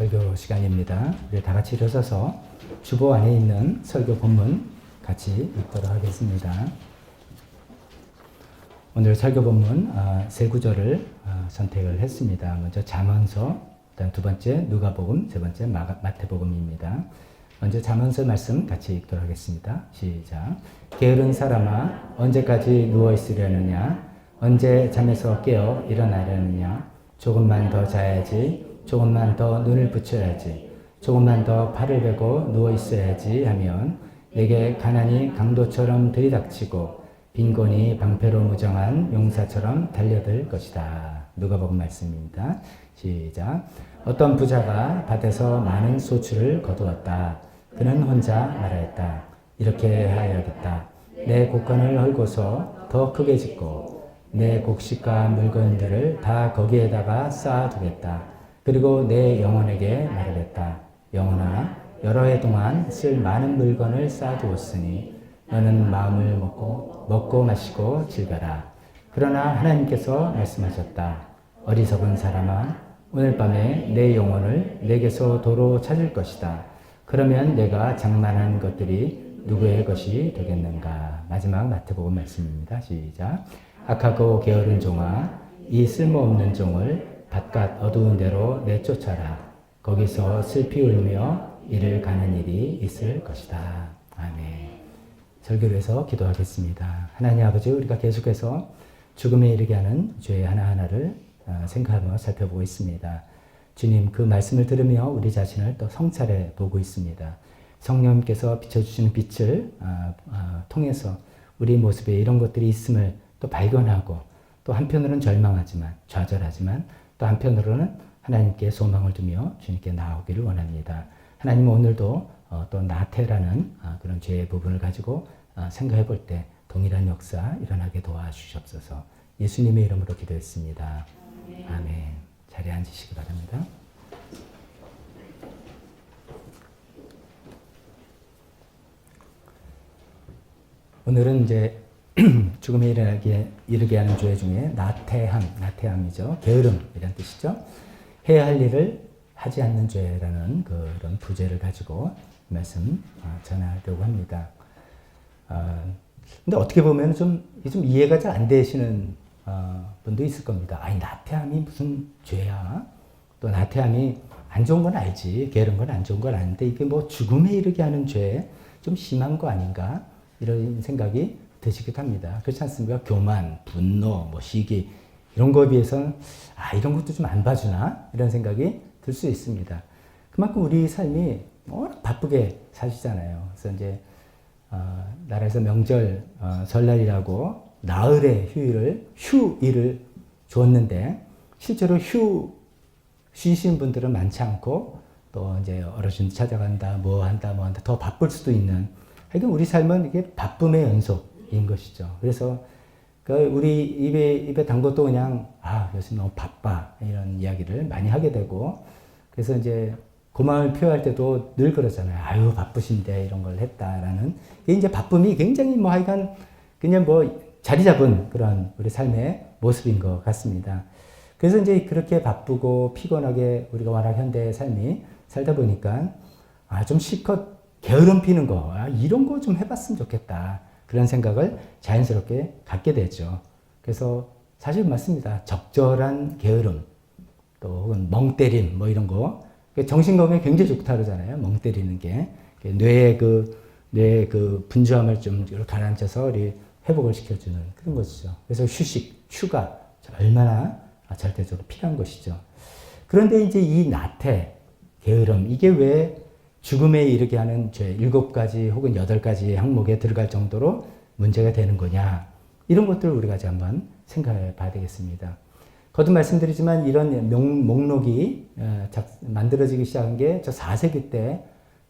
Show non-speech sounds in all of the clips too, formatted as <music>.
설교 시간입니다. 우리 다 같이 일어서서 주보 안에 있는 설교 본문 같이 읽도록 하겠습니다. 오늘 설교 본문 아, 세 구절을 아, 선택을 했습니다. 먼저 잠언서, 그다음 두 번째 누가복음, 세 번째 마, 마태복음입니다. 먼저 잠언서 말씀 같이 읽도록 하겠습니다. 시작. 게으른 사람아 언제까지 누워 있으려느냐? 언제 잠에서 깨어 일어나려느냐? 조금만 더 자야지. 조금만 더 눈을 붙여야지. 조금만 더 팔을 베고 누워 있어야지 하면 내게 가난이 강도처럼 들이닥치고 빈곤이 방패로 무정한 용사처럼 달려들 것이다. 누가복음 말씀입니다. 시작. 어떤 부자가 밭에서 많은 소출을 거두었다. 그는 혼자 말하였다. 이렇게 해야겠다. 내 곡간을 헐고서 더 크게 짓고 내 곡식과 물건들을 다 거기에다가 쌓아두겠다. 그리고 내 영혼에게 말하겠다. 영혼아, 여러 해 동안 쓸 많은 물건을 쌓아두었으니 너는 마음을 먹고 먹고 마시고 즐겨라. 그러나 하나님께서 말씀하셨다. 어리석은 사람아, 오늘 밤에 내 영혼을 내게서 도로 찾을 것이다. 그러면 내가 장만한 것들이 누구의 것이 되겠는가? 마지막 마태복음 말씀입니다. 시작. 악하고 게으른 종아, 이 쓸모없는 종을 바깥 어두운 데로 내쫓아라. 거기서 슬피 울며 이를 가는 일이 있을 것이다. 아멘. 해서 기도하겠습니다. 하나님 아버지, 우리가 계속해서 죽음에 이르게 하는 죄 하나하나를 어, 생각하며 살펴보고 있습니다. 주님, 그 말씀을 들으며 우리 자신을 또 성찰해 보고 있습니다. 성령님께서 비춰주시는 빛을 어, 어, 통해서 우리 모습에 이런 것들이 있음을 또 발견하고 또 한편으로는 절망하지만 좌절하지만 또 한편으로는 하나님께 소망을 두며 주님께 나오기를 원합니다. 하나님 오늘도 어, 또 나태라는 어, 그런 죄의 부분을 가지고 어, 생각해 볼 때 동일한 역사 일어나게 도와주시옵소서. 예수님의 이름으로 기도했습니다. 아멘. 자리에 앉으시기 바랍니다. 오늘은 이제 <clears throat> 죽음에 이르게, 이르게 하는 죄 중에 나태함, 나태함이죠. 게으름 이런 뜻이죠. 해야 할 일을 하지 않는 죄라는 그런 부제를 가지고 말씀 어, 전하려고 합니다. 어, 근데 어떻게 보면 좀, 좀 이해가 잘 안 되시는 어, 분도 있을 겁니다. 아니, 나태함이 무슨 죄야? 또 나태함이 안 좋은 건 알지. 게으른 건 안 좋은 건 아는데 이게 뭐 죽음에 이르게 하는 죄 좀 심한 거 아닌가? 이런 생각이 드시기도 합니다. 그렇지 않습니까? 교만, 분노, 뭐 시기 이런 거에 비해서는 아 이런 것도 좀 안 봐주나 이런 생각이 들 수 있습니다. 그만큼 우리 삶이 워낙 바쁘게 사시잖아요. 그래서 이제 어, 나라에서 명절 어, 설날이라고 나흘의 휴일을 휴일을 줬는데 실제로 휴 쉬시는 분들은 많지 않고 또 이제 어르신 찾아간다 뭐 한다 뭐 한다 더 바쁠 수도 있는 하여간 우리 삶은 이게 바쁨의 연속 인 것이죠. 그래서 그 우리 입에 입에 단 것도 그냥 아 요즘 너무 바빠 이런 이야기를 많이 하게 되고 그래서 이제 고마움을 표할 때도 늘 그러잖아요. 아유 바쁘신데 이런 걸 했다라는 이게 이제 바쁨이 굉장히 뭐 하여간 그냥 뭐 자리 잡은 그런 우리 삶의 모습인 것 같습니다. 그래서 이제 그렇게 바쁘고 피곤하게 우리가 워낙 현대의 삶이 살다 보니까 아 좀 실컷 게으름 피는 거, 아, 이런 거 좀 해봤으면 좋겠다. 그런 생각을 자연스럽게 갖게 되죠. 그래서 사실 맞습니다. 적절한 게으름, 또 혹은 멍 때림, 뭐 이런 거. 정신 건강에 굉장히 좋다 그러잖아요. 멍 때리는 게. 뇌의 그, 뇌의 그 분주함을 좀 가라앉혀서 우리 회복을 시켜주는 그런 것이죠. 그래서 휴식, 휴가, 얼마나 절대적으로 필요한 것이죠. 그런데 이제 이 나태, 게으름, 이게 왜 죽음에 이르게 하는 죄, 일곱 가지 혹은 여덟 가지 항목에 들어갈 정도로 문제가 되는 거냐. 이런 것들을 우리가 이제 한번 생각해 봐야 되겠습니다. 거듭 말씀드리지만 이런 명, 목록이 어, 만들어지기 시작한 게 저 4세기 때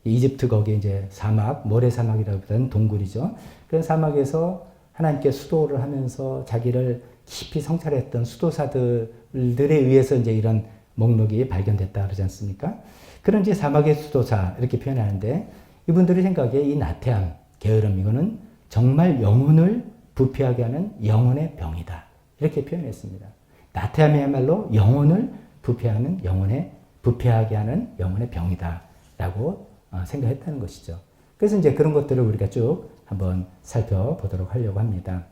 이집트 거기 이제 사막, 모래 사막이라기보다는 동굴이죠. 그런 사막에서 하나님께 수도를 하면서 자기를 깊이 성찰했던 수도사들에 의해서 이제 이런 목록이 발견됐다 그러지 않습니까? 그런 이제 사막의 수도사 이렇게 표현하는데 이분들의 생각에 이 나태함, 게으름 이거는 정말 영혼을 부패하게 하는 영혼의 병이다. 이렇게 표현했습니다. 나태함이야말로 영혼을 부패하는 영혼의 부패하게 하는 영혼의 병이다라고 어, 생각했다는 것이죠. 그래서 이제 그런 것들을 우리가 쭉 한번 살펴보도록 하려고 합니다.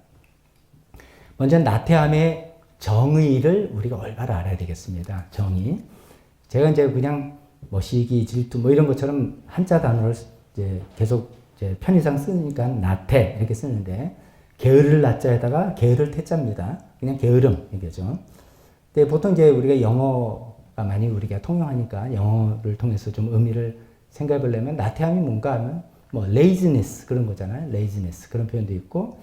먼저 나태함의 정의를 우리가 올바로 알아야 되겠습니다. 정의. 제가 이제 그냥 뭐 시기, 질투 뭐 이런 것처럼 한자 단어를 이제 계속 이제 편의상 쓰니까 나태 이렇게 쓰는데 게으를 나자에다가 게으를 태자입니다. 그냥 게으름 이게죠. 근데 보통 이제 우리가 영어가 많이 우리가 통용하니까 영어를 통해서 좀 의미를 생각해 보려면 나태함이 뭔가 하면 뭐 laziness 그런 거잖아요. laziness 그런 표현도 있고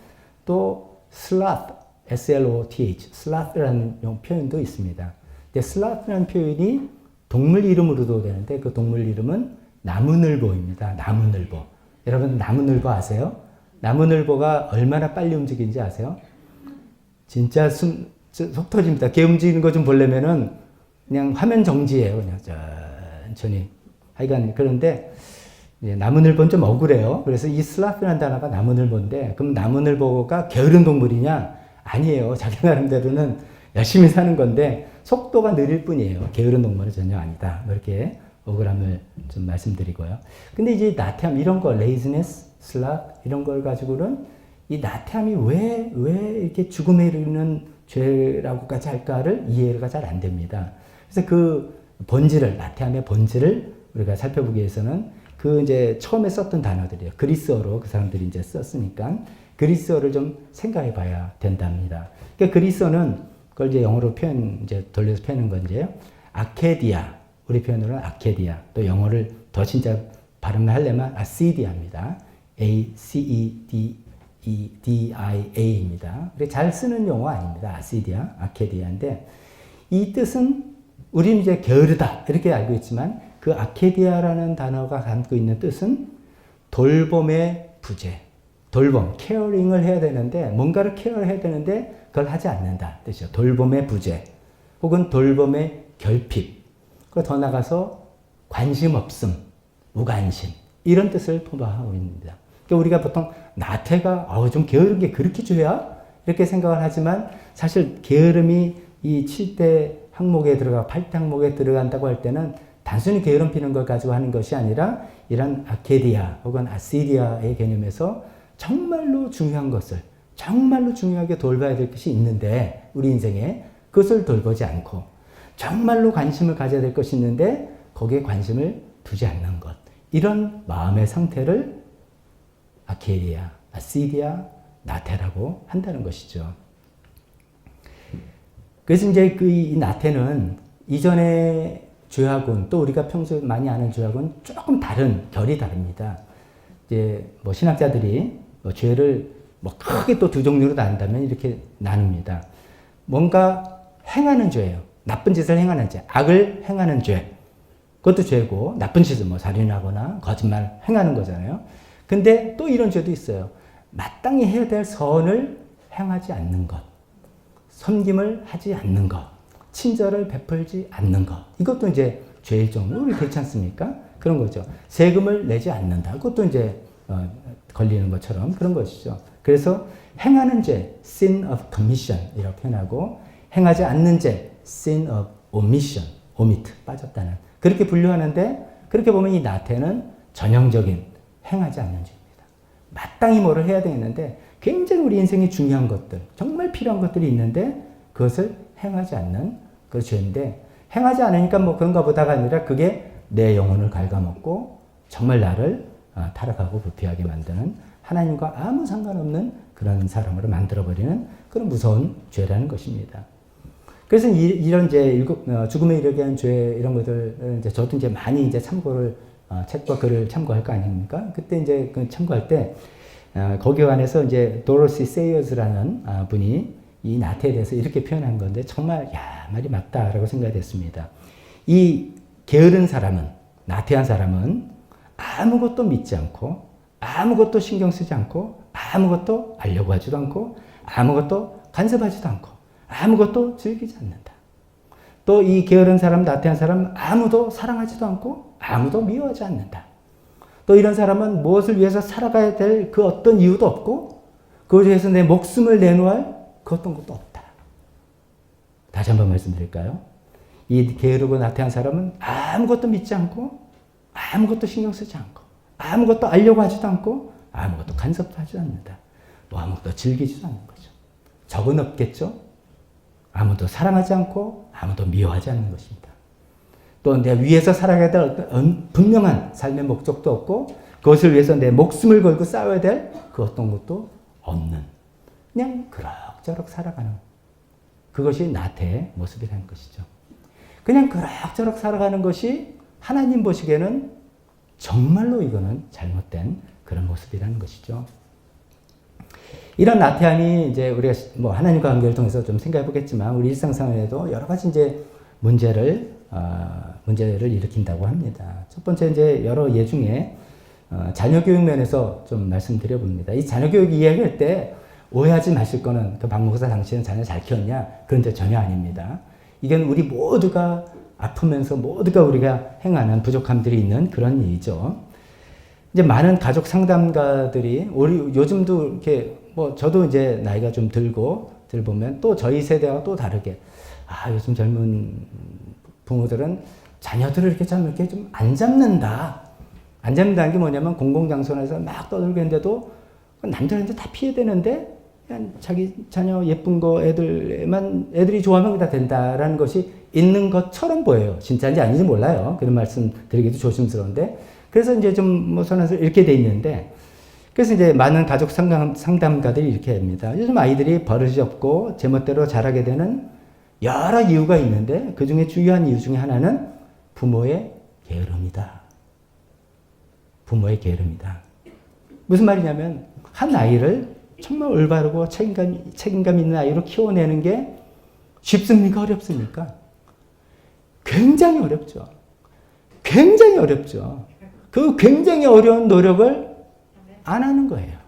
또 sloth S-L-O-T-H sloth라는 표현도 있습니다. 근데 sloth라는 표현이 동물 이름으로도 되는데 그 동물 이름은 나무늘보입니다. 나무늘보. 여러분 나무늘보 아세요? 나무늘보가 얼마나 빨리 움직이는지 아세요? 진짜 숨, 속 터집니다. 걔 움직이는 거 좀 보려면은 그냥 화면 정지예요. 그냥 천천히. 하여간 그런데 나무늘보는 좀 억울해요. 그래서 이 슬라프라는 단어가 나무늘보인데 그럼 나무늘보가 게으른 동물이냐? 아니에요. 자기 나름대로는 열심히 사는 건데 속도가 느릴 뿐이에요. 게으른 동물은 전혀 아니다. 뭐 이렇게 억울함을 좀 말씀드리고요. 근데 이제 나태함 이런 거 레이즈네스, 슬랍 이런 걸 가지고는 이 나태함이 왜 왜 이렇게 죽음에 이르는 죄라고까지 할까를 이해가 잘 안 됩니다. 그래서 그 본질을 나태함의 본질을 우리가 살펴보기 위해서는 그 이제 처음에 썼던 단어들이에요. 그리스어로 그 사람들이 이제 썼으니까 그리스어를 좀 생각해 봐야 된답니다. 그러니까 그리스어는 그걸 이제 영어로 표현 이제 돌려서 표현한 건데요. 아케디아 우리 표현으로는 아케디아 또 영어를 더 진짜 발음을 하려면 아시디아입니다. A C E D E D I A입니다. 잘 쓰는 용어 아닙니다. 아시디아, 아케디아인데 이 뜻은 우리는 이제 게으르다 이렇게 알고 있지만 그 아케디아라는 단어가 담고 있는 뜻은 돌봄의 부재, 돌봄, 케어링을 해야 되는데 뭔가를 케어해야 되는데 그걸 하지 않는다 뜻이죠. 돌봄의 부재, 혹은 돌봄의 결핍, 더 나가서 관심 없음, 무관심 이런 뜻을 포함하고 있습니다. 그러니까 우리가 보통 나태가 어, 좀 게으른 게 그렇게 죄야? 이렇게 생각을 하지만 사실 게으름이 이 7대 항목에 들어가 8대 항목에 들어간다고 할 때는 단순히 게으름 피는 걸 가지고 하는 것이 아니라 이런 아케디아 혹은 아시디아의 개념에서 정말로 중요한 것을 정말로 중요하게 돌봐야 될 것이 있는데 우리 인생에 그것을 돌보지 않고 정말로 관심을 가져야 될 것이 있는데 거기에 관심을 두지 않는 것 이런 마음의 상태를 아케리아, 아시디아, 나테라고 한다는 것이죠. 그래서 이제 그 이 나테는 이전의 죄하고는 또 우리가 평소에 많이 아는 죄하고는 조금 다른 결이 다릅니다. 이제 뭐 신학자들이 뭐 죄를 뭐 크게 또 두 종류로 나눈다면 이렇게 나눕니다. 뭔가 행하는 죄예요. 나쁜 짓을 행하는 죄, 악을 행하는 죄. 그것도 죄고 나쁜 짓을 뭐 살인하거나 거짓말 행하는 거잖아요. 근데 또 이런 죄도 있어요. 마땅히 해야 될 선을 행하지 않는 것. 섬김을 하지 않는 것. 친절을 베풀지 않는 것. 이것도 이제 죄일 정도로 그렇지 않습니까? 그런 거죠. 세금을 내지 않는다. 그것도 이제 어, 걸리는 것처럼 그런 것이죠. 그래서 행하는 죄, sin of commission 이라고 표현하고 행하지 않는 죄, sin of omission, omit, 빠졌다는 그렇게 분류하는데 그렇게 보면 이 나태는 전형적인 행하지 않는 죄입니다. 마땅히 뭐를 해야 되는데 굉장히 우리 인생에 중요한 것들, 정말 필요한 것들이 있는데 그것을 행하지 않는 그 죄인데 행하지 않으니까 뭐 그런가 보다가 아니라 그게 내 영혼을 갉아먹고 정말 나를 어, 타락하고 부패하게 만드는 하나님과 아무 상관없는 그런 사람으로 만들어버리는 그런 무서운 죄라는 것입니다. 그래서 이, 런 이제 일곱, 어, 죽음에 이르게 한 죄 이런 것들 이제 저도 이제 많이 이제 참고를 어, 책과 글을 참고할 거 아닙니까? 그때 이제 그 참고할 때 어, 거기 관해서 이제 도로시 세이어즈라는 어, 분이 이 나태에 대해서 이렇게 표현한 건데 정말 야 말이 맞다라고 생각됐습니다. 이 게으른 사람은 나태한 사람은 아무것도 믿지 않고 아무것도 신경 쓰지 않고 아무것도 알려고 하지도 않고 아무것도 간섭하지도 않고 아무것도 즐기지 않는다. 또 이 게으른 사람, 나태한 사람 아무도 사랑하지도 않고 아무도 미워하지 않는다. 또 이런 사람은 무엇을 위해서 살아가야 될 그 어떤 이유도 없고 그걸 위해서 내 목숨을 내놓을 그 어떤 것도 없다. 다시 한번 말씀드릴까요? 이 게으르고 나태한 사람은 아무것도 믿지 않고 아무것도 신경 쓰지 않고 아무것도 알려고 하지도 않고 아무것도 간섭도 하지 않는다. 뭐 아무것도 즐기지도 않는 거죠. 적은 없겠죠. 아무도 사랑하지 않고 아무도 미워하지 않는 것입니다. 또 내 위해서 살아가야 될 어떤 분명한 삶의 목적도 없고 그것을 위해서 내 목숨을 걸고 싸워야 될 그 어떤 것도 없는 그냥 그럭저럭 살아가는 그것이 나태의 모습이라는 것이죠. 그냥 그럭저럭 살아가는 것이 하나님 보시기에는 정말로 이거는 잘못된 그런 모습이라는 것이죠. 이런 나태함이 이제 우리가 뭐 하나님과 관계를 통해서 좀 생각해 보겠지만 우리 일상생활에도 여러 가지 이제 문제를 어, 문제를 일으킨다고 합니다. 첫 번째 이제 여러 예 중에 어, 자녀 교육 면에서 좀 말씀드려 봅니다. 이 자녀 교육 이야기할 때 오해하지 마실 거는 그 박목사 당신은 자녀 잘 키웠냐? 그런데 전혀 아닙니다. 이건 우리 모두가 아프면서 모두가 우리가 행하는 부족함들이 있는 그런 일이죠. 이제 많은 가족 상담가들이 우리 요즘도 이렇게 뭐 저도 이제 나이가 좀 들고 들 보면 또 저희 세대와 또 다르게 아 요즘 젊은 부모들은 자녀들을 이렇게 참 이렇게 좀 안 잡는다. 안 잡는다는 게 뭐냐면 공공장소에서 막 떠들고 있는데도 남들한테 다 피해되는데 그냥 자기 자녀 예쁜 거 애들만 애들이 좋아하면 다 된다라는 것이 있는 것처럼 보여요. 진짜인지 아닌지 몰라요. 그런 말씀 드리기도 조심스러운데 그래서 이제 좀뭐 선에서 이렇게 돼 있는데 그래서 이제 많은 가족 상담, 상담가들이 이렇게 합니다. 요즘 아이들이 버릇이 없고 제멋대로 자라게 되는 여러 이유가 있는데 그 중에 중요한 이유 중에 하나는 부모의 게으름이다. 부모의 게으름이다. 무슨 말이냐면 한 아이를 정말 올바르고 책임감, 책임감 있는 아이로 키워내는 게 쉽습니까? 어렵습니까? 굉장히 어렵죠. 굉장히 어렵죠. 그 굉장히 어려운 노력을 안 하는 거예요.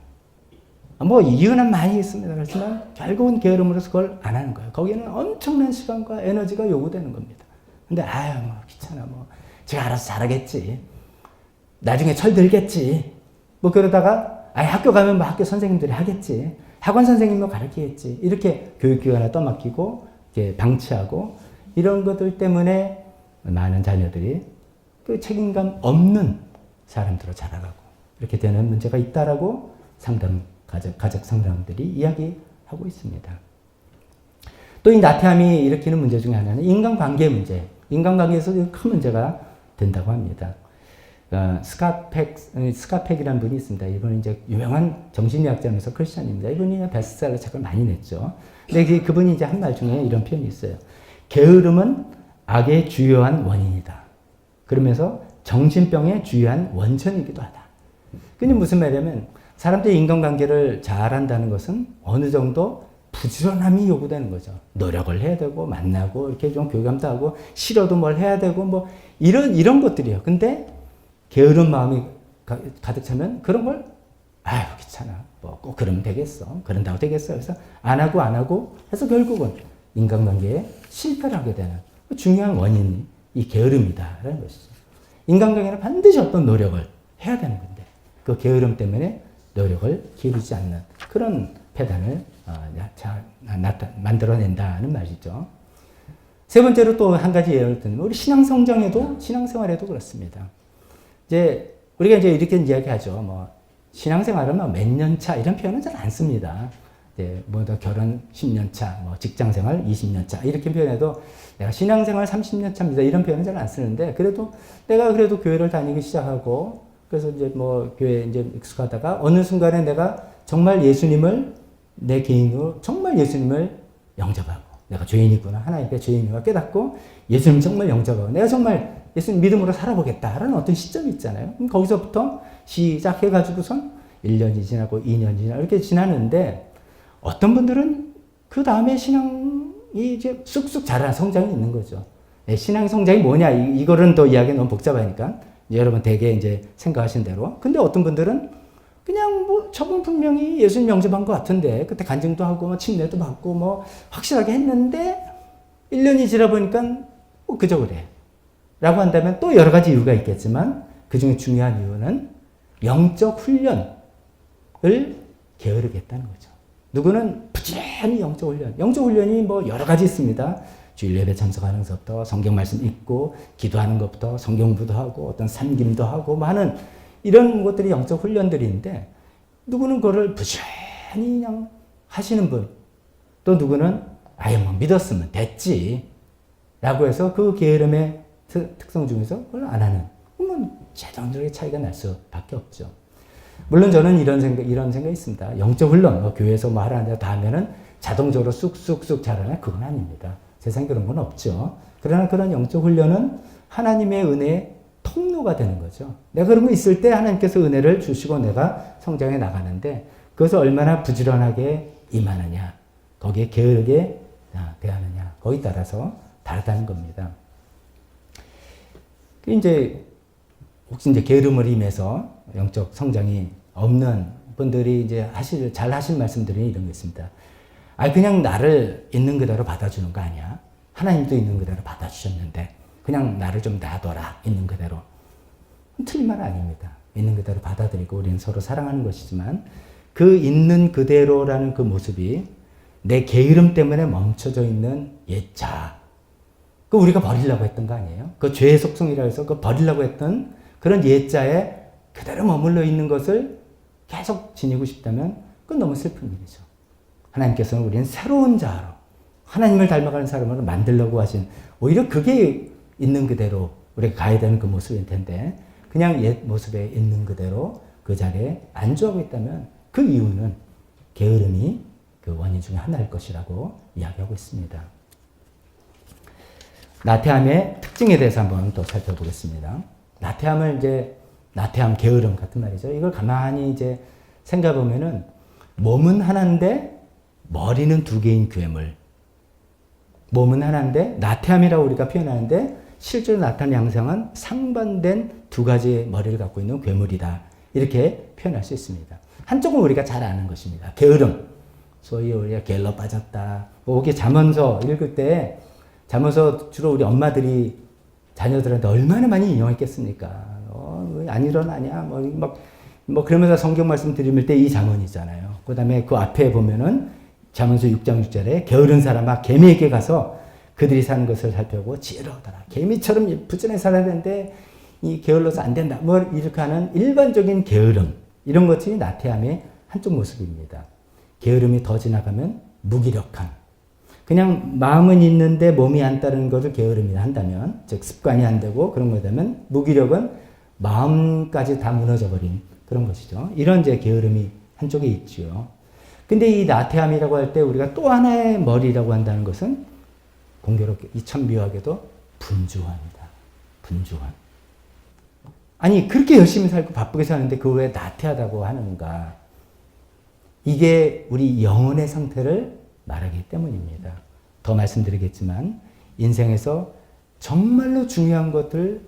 뭐 이유는 많이 있습니다. 그렇지만 결국은 게으름으로서 그걸 안 하는 거예요. 거기는 엄청난 시간과 에너지가 요구되는 겁니다. 근데 아유 뭐 귀찮아 뭐 제가 알아서 잘하겠지. 나중에 철 들겠지. 뭐 그러다가 아 학교 가면 뭐 학교 선생님들이 하겠지. 학원 선생님도 가르치겠지. 이렇게 교육기관에 떠맡기고 이렇게 방치하고 이런 것들 때문에 많은 자녀들이 그 책임감 없는 사람들로 자라가고 이렇게 되는 문제가 있다라고 상담 가족, 가족 상담들이 이야기하고 있습니다. 또 이 나태함이 일으키는 문제 중에 하나는 인간관계 문제. 인간관계에서 큰 문제가 된다고 합니다. 어, 스카펙, 스카펙이라는 분이 있습니다. 이분은 이제 유명한 정신의학자면서 크리스천입니다. 이분이 베스트셀러 책을 많이 냈죠. 근데 그분이 이제 한 말 중에 이런 표현이 있어요. 게으름은 악의 주요한 원인이다. 그러면서 정신병의 주요한 원천이기도 하다. 그게 무슨 말이냐면 사람들이 인간관계를 잘한다는 것은 어느 정도 부지런함이 요구되는 거죠. 노력을 해야 되고 만나고 이렇게 좀 교감도 하고 싫어도 뭘 해야 되고 뭐 이런 이런 것들이에요. 근데 게으른 마음이 가, 득 차면 그런 걸 아유 귀찮아. 뭐 꼭 그러면 되겠어. 그런다고 되겠어. 그래서 안 하고 안 하고 해서 결국은 인간관계에 실패를 하게 되는 중요한 원인이 이 게으름이다라는 것이죠. 인간관계는 반드시 어떤 노력을 해야 되는 건데 그 게으름 때문에 노력을 기울이지 않는 그런 폐단을 어, 만들어낸다는 말이죠. 세 번째로 또 한 가지 예를 들면 우리 신앙 성장에도 신앙생활에도 그렇습니다. 이제 우리가 이제 이렇게 이야기하죠. 뭐 신앙생활은 뭐몇년 차 이런 표현은 잘 안 씁니다. 이제 뭐더 결혼 10년 차, 뭐 직장생활 20년 차 이렇게 표현해도 내가 신앙생활 30년 차입니다 이런 표현은 잘 안 쓰는데 그래도 내가 그래도 교회를 다니기 시작하고 그래서 이제 뭐 교회 이제 익숙하다가 어느 순간에 내가 정말 예수님을 내 개인으로 정말 예수님을 영접하고 내가 죄인이구나 하나님께 죄인이가 깨닫고 예수님 정말 영접하고 내가 정말 예수님 믿음으로 살아보겠다라는 어떤 시점이 있잖아요. 거기서부터 시작해가지고선 1년이 지나고 2년이 지나고 이렇게 지나는데 어떤 분들은 그 다음에 신앙이 이제 쑥쑥 자라는 성장이 있는 거죠. 네, 신앙 성장이 뭐냐 이, 이거는 또 이야기 너무 복잡하니까 여러분 대개 이제 생각하신 대로. 근데 어떤 분들은 그냥 뭐 저분 분명히 예수님 영접한 것 같은데 그때 간증도 하고 뭐 침례도 받고 뭐 확실하게 했는데 1년이 지나 보니까 뭐 그저 그래. 라고 한다면 또 여러 가지 이유가 있겠지만 그 중에 중요한 이유는 영적 훈련을 게으르겠다는 거죠. 누구는 부지런히 영적 훈련. 영적 훈련이 뭐 여러 가지 있습니다. 주일 예배 참석하는 것부터 성경 말씀 읽고 기도하는 것부터 성경 부도 하고 어떤 산김도 하고 뭐 하는 이런 것들이 영적 훈련들인데 누구는 그거를 부지런히 그냥 하시는 분, 또 누구는 아예 뭐 믿었으면 됐지 라고 해서 그 게으름의 특- 특성 중에서 그걸 안 하는 그러면 재정적인 차이가 날 수밖에 없죠. 물론 저는 이런 생각 이런 생각이 있습니다. 영적 훈련 뭐 교회에서 뭐 하라는 대로 다 하면은 자동적으로 쑥쑥쑥 자라나 그건 아닙니다. 세상에 그런 건 없죠. 그러나 그런 영적 훈련은 하나님의 은혜의 통로가 되는 거죠. 내가 그런 거 있을 때 하나님께서 은혜를 주시고 내가 성장해 나가는데 그것을 얼마나 부지런하게 임하느냐, 거기에 게으르게 아, 대하느냐, 거기 따라서 다르다는 겁니다. 그 이제 혹시 이제 게으름을 임해서 영적 성장이 없는 분들이 이제 하실 잘 하실 말씀들이 이런 게 있습니다. 아 그냥 나를 있는 그대로 받아주는 거 아니야? 하나님도 있는 그대로 받아주셨는데 그냥 나를 좀 놔둬라 있는 그대로 틀린 말 아닙니다. 있는 그대로 받아들이고 우리는 서로 사랑하는 것이지만 그 있는 그대로라는 그 모습이 내 게으름 때문에 멈춰져 있는 옛자 그 우리가 버리려고 했던 거 아니에요? 그 죄의 속성이라 해서 그 버리려고 했던 그런 옛자에 그대로 머물러 있는 것을 계속 지니고 싶다면 그건 너무 슬픈 일이죠. 하나님께서는 우리는 새로운 자로 하나님을 닮아가는 사람으로 만들려고 하신 오히려 그게 있는 그대로 우리가 가야 되는 그 모습일 텐데 그냥 옛 모습에 있는 그대로 그 자리에 안주하고 있다면 그 이유는 게으름이 그 원인 중에 하나일 것이라고 이야기하고 있습니다. 나태함의 특징에 대해서 한번 또 살펴보겠습니다. 나태함을 이제 나태함, 게으름 같은 말이죠. 이걸 가만히 이제 생각해 보면은 몸은 하나인데 머리는 두 개인 괴물. 몸은 하나인데 나태함이라고 우리가 표현하는데 실제로 나타난 양상은 상반된 두 가지의 머리를 갖고 있는 괴물이다. 이렇게 표현할 수 있습니다. 한쪽은 우리가 잘 아는 것입니다. 게으름. 소위 우리가 게을러 빠졌다. 뭐 이게 잠언서 읽을 때 잠언서 주로 우리 엄마들이 자녀들한테 얼마나 많이 인용했겠습니까? 어, 왜안 일어나냐? 뭐, 막, 뭐, 그러면서 성경 말씀 드릴 때이 잠언이잖아요. 그 다음에 그 앞에 보면은 잠언서 6장 6절에 게으른 사람아 개미에게 가서 그들이 사는 것을 살펴보고 지혜로우더라. 개미처럼 살아야 되는데 이 게을러서 안 된다. 뭐 이렇게 하는 일반적인 게으름 이런 것들이 나태함의 한쪽 모습입니다. 게으름이 더 지나가면 무기력함. 그냥 마음은 있는데 몸이 안 따르는 것을 게으름이라 한다면, 즉 습관이 안 되고 그런 거다면 무기력은 마음까지 다 무너져 버린 그런 것이죠. 이런 이제 게으름이 한쪽에 있지요. 근데 이 나태함이라고 할 때 우리가 또 하나의 머리라고 한다는 것은 공교롭게 이참 묘하게도 분주함이다. 분주함. 아니 그렇게 열심히 살고 바쁘게 사는데 그 왜 나태하다고 하는가? 이게 우리 영혼의 상태를 말하기 때문입니다. 더 말씀드리겠지만 인생에서 정말로 중요한 것들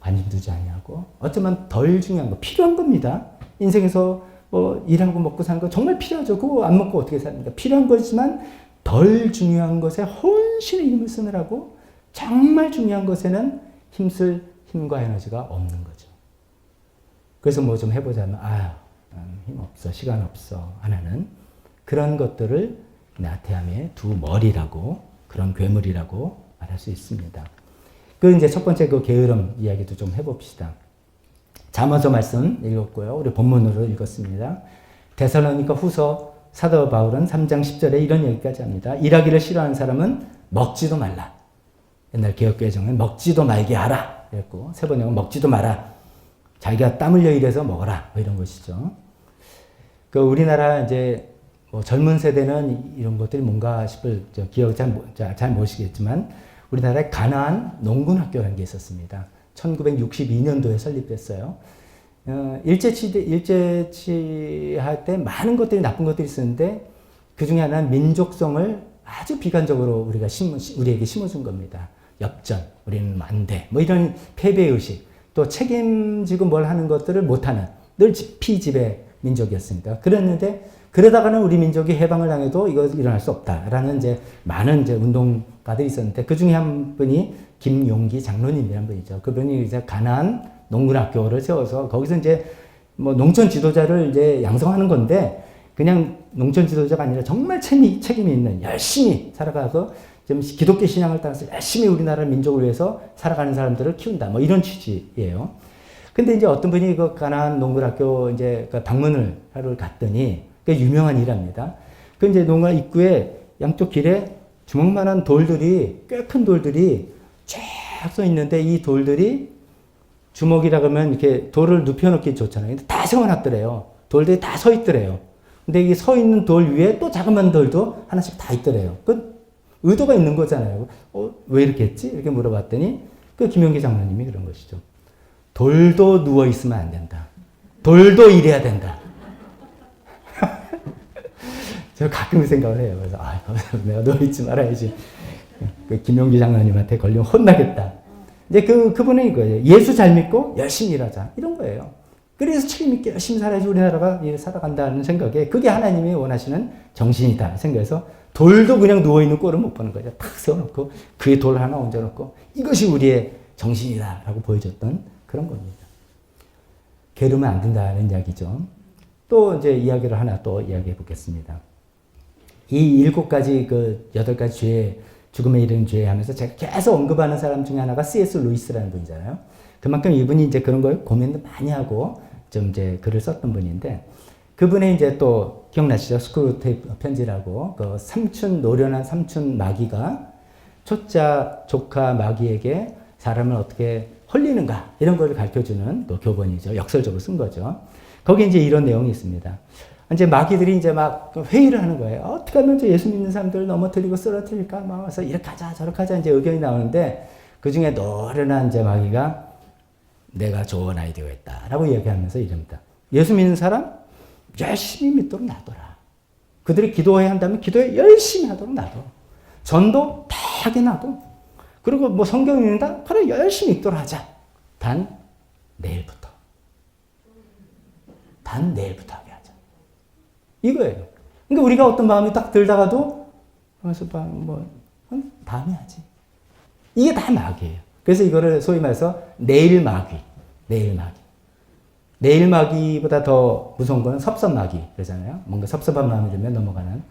관심 두지 아니하고 어쩌면 덜 중요한 거 필요한 겁니다. 인생에서 뭐 일하고 먹고 사는 거 정말 필요하죠. 그거 안 먹고 어떻게 삽니까? 필요한 거지만 덜 중요한 것에 혼신의 힘을 쓰느라고 정말 중요한 것에는 힘쓸 힘과 에너지가 없는 거죠. 그래서 뭐 좀 해보자면 음, 힘 없어 시간 없어 하나는 그런 것들을 나태함의 두 머리라고 그런 괴물이라고 말할 수 있습니다. 그 이제 첫 번째 그 게으름 이야기도 좀 해봅시다. 잠언서 말씀 읽었고요. 우리 본문으로 읽었습니다. 데살로니가 후서 사도 바울은 3장 10절에 이런 얘기까지 합니다. 일하기를 싫어하는 사람은 먹지도 말라. 옛날 개혁교회 정은 먹지도 말게 하라. 그랬고 세 번역은 먹지도 마라. 자기가 땀 흘려 일해서 먹어라. 뭐 이런 것이죠. 그 우리나라 이제 뭐 젊은 세대는 이런 것들이 뭔가 싶을 저 기억 잘, 모- 자- 잘 모르시겠지만 우리나라에 가나안 농군 학교라는 게 있었습니다. 1962년도에 설립됐어요. 어, 일제치대, 일제치할 때 많은 것들이 나쁜 것들이 있었는데 그 중에 하나는 민족성을 아주 비관적으로 우리가 심어, 우리에게 심어준 겁니다. 엽전, 우리는 안 돼, 뭐 이런 패배의식, 또 책임지고 뭘 하는 것들을 못하는 늘 지- 피지배 민족이었습니다. 그랬는데 그러다가는 우리 민족이 해방을 당해도 이거 일어날 수 없다라는 이제 많은 이제 운동가들이 있었는데 그 중에 한 분이 김용기 장로님이라는 분이죠. 그분이 이제 가난 농군학교를 세워서 거기서 이제 뭐 농촌 지도자를 이제 양성하는 건데 그냥 농촌 지도자가 아니라 정말 책임, 책임이 있는 열심히 살아가서 좀 기독교 신앙을 따라서 열심히 우리나라 민족을 위해서 살아가는 사람들을 키운다. 뭐 이런 취지예요. 근데 이제 어떤 분이 그 가나안 농구학교 이제 그 방문을 하러 갔더니 그 유명한 일합니다. 그 이제 농가 입구에 양쪽 길에 주먹만한 돌들이 꽤 큰 돌들이 쫙서 있는데 이 돌들이 주먹이라 그러면 이렇게 돌을 눕혀놓기 좋잖아요. 근데 다 세워놨더래요. 돌들이 다 서 있더래요. 근데 이 서 있는 돌 위에 또 자그만 돌도 하나씩 다 있더래요. 그 의도가 있는 거잖아요. 어, 왜 이렇게 했지? 이렇게 물어봤더니 그 김용기 장로님이 그런 것이죠. 돌도 누워 있으면 안 된다. 돌도 일해야 된다. <laughs> 제가 가끔 생각을 해요. 그래서 아, <laughs> 내가 누워 있지 말아야지. 그 김용기 장로님한테 걸리면 혼나겠다. 이제 그 그분은 이거예요. 예수 잘 믿고 열심히 일하자 이런 거예요. 그래서 책임 있게 열심히 살아야지 우리나라가 살아간다는 생각에 그게 하나님이 원하시는 정신이다 생각해서 돌도 그냥 누워 있는 꼴을 못 보는 거죠. 탁 세워놓고 그에 돌 하나 얹어놓고 이것이 우리의 정신이다 라고 보여줬던 그런 겁니다. 게으르면 안 된다는 이야기죠. 또 이제 이야기를 하나 또 이야기해 보겠습니다. 이 일곱 가지 그 여덟 가지 죄 죽음에 이르는 죄 하면서 제가 계속 언급하는 사람 중에 하나가 C.S. 루이스라는 분이잖아요. 그만큼 이분이 이제 그런 걸 고민도 많이 하고 좀 이제 글을 썼던 분인데 그분의 이제 또 기억나시죠? 스크루 테이프 편지라고 그 삼촌 노련한 삼촌 마귀가 초짜 조카 마귀에게 사람을 어떻게 홀리는가 이런 걸 가르쳐주는 또 교본이죠. 역설적으로 쓴 거죠. 거기 이제 이런 내용이 있습니다. 이제 마귀들이 이제 막 회의를 하는 거예요. 어떻게 하면 예수 믿는 사람들을 넘어뜨리고 쓰러뜨릴까? 막 와서 이렇게 하자, 저렇게 하자 이제 의견이 나오는데 그 중에 노련한 이제 마귀가 내가 좋은 아이디어가 있다라고 이야기하면서 이럽니다. 예수 믿는 사람 열심히 믿도록 놔둬라. 그들이 기도해야 한다면 기도에 열심히 하도록 놔둬. 전도 다 하게 놔둬. 그리고 뭐 성경 읽는다? 그래 열심히 읽도록 하자. 단 내일부터. 단 내일부터. 이거예요. 그러니까 우리가 어떤 마음이 딱 들다가도 그래서 뭐 다음에 하지. 이게 다 마귀예요. 그래서 이거를 소위 말해서 내일 마귀, 내일 마귀. 내일 마귀보다 더 무서운 거는 섭섭 마귀 그러잖아요. 뭔가 섭섭한 마음이 들면 넘어가는.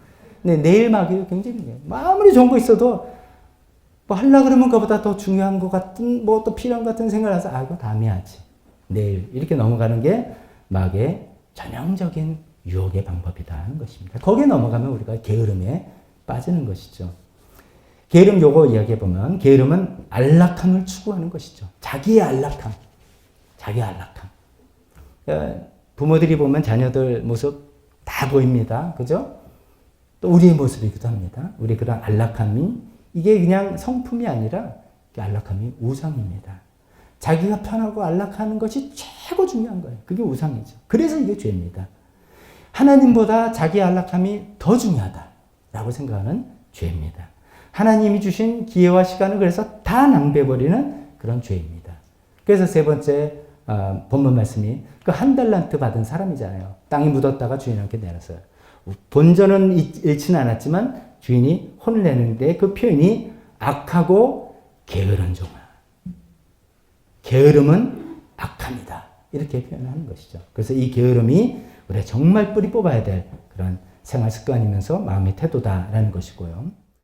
근데 내일 마귀도 굉장히. 아무리 좋은 거 있어도 뭐 하려 그러면 그보다 더 중요한 것 같은 뭐 또 필요한 것 같은 생각을 해서 아 이거 다음에 하지. 내일 이렇게 넘어가는 게 마귀의 전형적인 유혹의 방법이다 하는 것입니다. 거기에 넘어가면 우리가 게으름에 빠지는 것이죠. 게으름 요거 이야기해 보면 게으름은 안락함을 추구하는 것이죠. 자기의 안락함. 자기의 안락함. 어, 부모들이 보면 자녀들 모습 다 보입니다. 그죠? 또 우리의 모습이기도 합니다. 우리 그런 안락함이 이게 그냥 성품이 아니라 안락함이 우상입니다. 자기가 편하고 안락하는 것이 최고 중요한 거예요. 그게 우상이죠. 그래서 이게 죄입니다. 하나님보다 자기 안락함이 더 중요하다라고 생각하는 죄입니다. 하나님이 주신 기회와 시간을 그래서 다 낭비해버리는 그런 죄입니다. 그래서 세 번째 어, 본문 말씀이 그 한 달란트 받은 사람이잖아요. 땅이 묻었다가 주인한테 내놨어요. 본전은 잃지는 않았지만 주인이 혼을 내는데 그 표현이 악하고 게으른 종아. 게으름은 악합니다. 이렇게 표현하는 것이죠. 그래서 이 게으름이 우리가 정말 뿌리 뽑아야 될 그런 생활 습관이면서 마음의 태도다라는 것이고요.